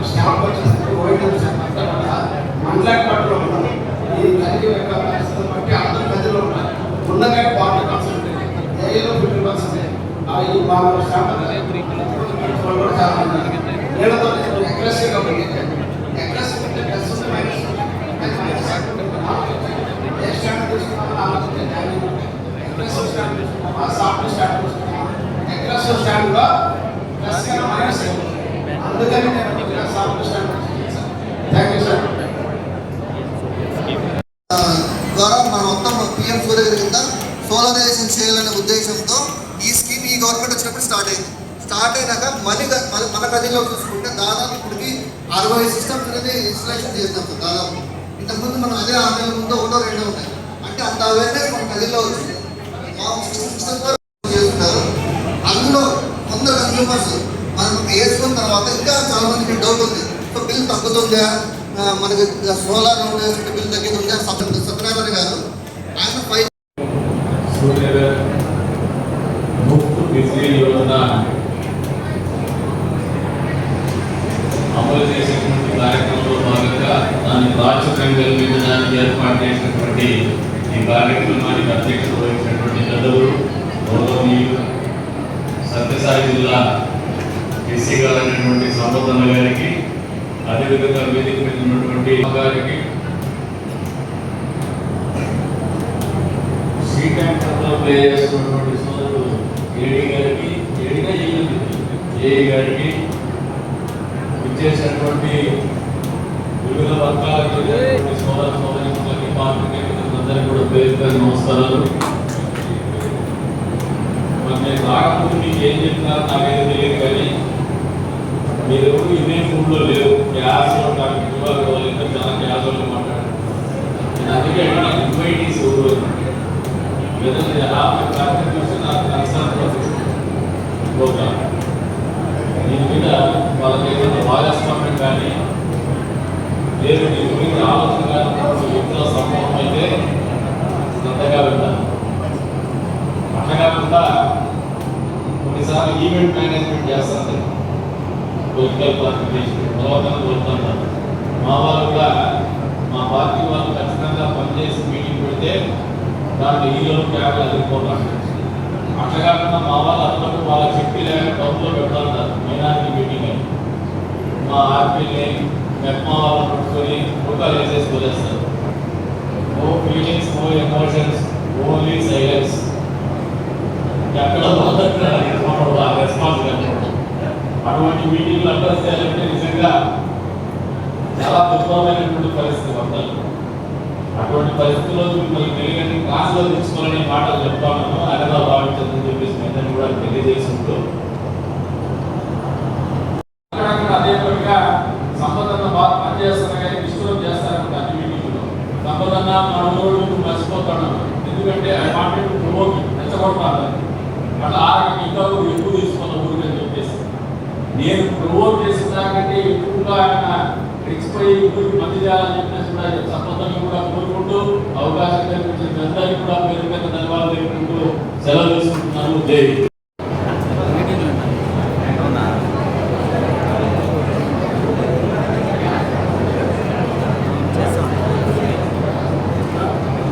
ఏంటంటే మన స్టాఫ్ వచ్చేసరికి ఓయిడం శాఖ అంతా కూడా మండలాకట్లో ఉన్నారు ఈ కలిగి యొక్క పరిస్థితులు బట్టి అందరూ ప్రజలు ఉన్నారు ఉన్నగా ఫార్టీ పర్సెంట్ ఏదో ఫిఫ్టీ పర్సెంట్ ఈ వాళ్ళ స్టాఫ్ కూడా చాలా ఉన్నారు వీళ్ళతో అగ్రెసివ్గా ఉంది అగ్రెసివ్ అంటే ప్లస్ ఉంది మైనస్ ఉంది ఏ స్టాండ్ తీసుకున్నామో ఆలోచించే ధైర్యం ఉంది అగ్రెసివ్ స్టాండ్ తీసుకున్నామా సాఫ్ట్ స్టాండ్ తీసుకున్నామా అగ్రెసివ్ స్టాండ్లో ప్లస్ మైనస్ అందుకని నేను వచ్చినప్పుడు స్టార్ట్ అయింది. స్టార్ట్ అయినాక మళ్ళీ మన మన చూసుకుంటే దాదాపు ఇప్పటికి అరవై సిస్టమ్స్ అనేది ఇన్స్టాలేషన్ చేస్తాం దాదాపు. ఇంతకుముందు మనం అదే ఆన్లైన్ ముందు ఒకటో రెండో ఉన్నాయి. అంటే అంత అవేర్నెస్ మన గదిలో వచ్చింది మా సిస్టమ్ చేస్తున్నారు. అందులో కొందరు కన్స్యూమర్స్ మనం వేసుకున్న తర్వాత ఇంకా చాలా మందికి డౌట్ ఉంది. సో బిల్ తగ్గుతుందా? మనకి సోలార్ బిల్ తగ్గుతుందా? సత్య సత్యనారాయణ గారు అమలు చేసేటువంటి కార్యక్రమంలో భాగంగా దాన్ని బాధ్యతను కల్పించడానికి ఏర్పాటు చేసినటువంటి ఈ కార్యక్రమానికి అధ్యక్షత వహించినటువంటి పెద్దలు గౌరవనీయులు సత్యసాయి జిల్లా ఎస్సీ గారైనటువంటి సంపదన్న గారికి అదేవిధంగా వేదిక మీద ఉన్నటువంటి గారికి ప్లే చేస్తున్నటువంటి సోదరుడు ఏడీ గారికి ఏడిగా చేయాలి ఏఈ గారికి ఇచ్చేసినటువంటి వివిధ వర్గాలకి చెందినటువంటి సోదర సోదరులకి పాత్రికేయులందరికీ కూడా పేరు పేరు నమస్కారాలు. మరి నేను రాకముందు మీకు ఏం చెప్తున్నారో నాకైతే తెలియదు కానీ మీరు ఇదే ఫుడ్లో లేవు గ్యాస్ నాకు ఇవ్వాలి వాళ్ళు ఇంకా చాలా గ్యాస్ వాళ్ళు మాట్లాడారు నేను అందుకే అడిగిన ఇన్వైటీస్ ఎవరు ఎలా చూస్తే నాకు కన్సర్న్ ఒక దీని మీద వాళ్ళకి ఏదైనా భాగస్వామ్యం కానీ లేదు దీని గురించి ఆలోచన కానీ వ్యక్తుల సంభవం అయితే శ్రద్ధగా వింటాను అట్లా కాకుండా కొన్నిసార్లు ఈవెంట్ మేనేజ్మెంట్ చేస్తారు పొలిటికల్ పార్టిసిపేషన్ తర్వాత కోరుతుంటారు మా వాళ్ళు కూడా మా పార్టీ వాళ్ళు ఖచ్చితంగా పనిచేసి మీటింగ్ పెడితే దాంట్లో ఈలో క్యాబ్ అదిరిపోతారు అట్లా కాకుండా మా వాళ్ళు అప్పుడప్పుడు వాళ్ళ చెప్పి లేక డబ్బులో పెడతారు మైనారిటీ మీటింగ్ అని మా ఆర్పీని మెప్మా వాళ్ళని పట్టుకొని ఫోటోలు వేసేసి వదిలేస్తారు no feelings no emotions only silence ఎక్కడ రెస్పాన్స్ అటువంటి మీటింగ్లు అడ్రస్ చేయాలంటే నిజంగా చాలా దుర్భరమైనటువంటి పరిస్థితి వస్తారు అటువంటి పరిస్థితుల్లో మిమ్మల్ని తెలియని క్లాసులో తెచ్చుకోవాలనే మాటలు చెప్తాను అనగా భావించదని చెప్పేసి నేను కూడా తెలియజేసుకుంటూ. అక్కడక్కడ అదే పనిగా సంపదన్న బాగా పనిచేస్తున్నా కానీ డిస్టర్బ్ చేస్తారంట అన్ని మీటింగ్లో సంపదన్న మన ఊళ్ళు మర్చిపోతాను ఎందుకంటే ఐ వాంటెడ్ టు ప్రమోట్ రెచ్చగొడతాను అట్లా ఆ రకంగా ఇంకా కూడా ఎక్కువ తీసుకున్న ఊరికి అని చెప్పేసి. నేను ప్రమోట్ చేసిన దానికంటే ఎక్కువగా ఆయన తెచ్చిపోయి ఊరికి చేయాలని చెప్పేసి కూడా సంపదను కూడా కోరుకుంటూ అవకాశం కల్పించిన అందరికీ కూడా పేరు పెద్ద ధన్యవాదాలు తెలుపుకుంటూ సెలవు తీసుకుంటున్నాను. దేవి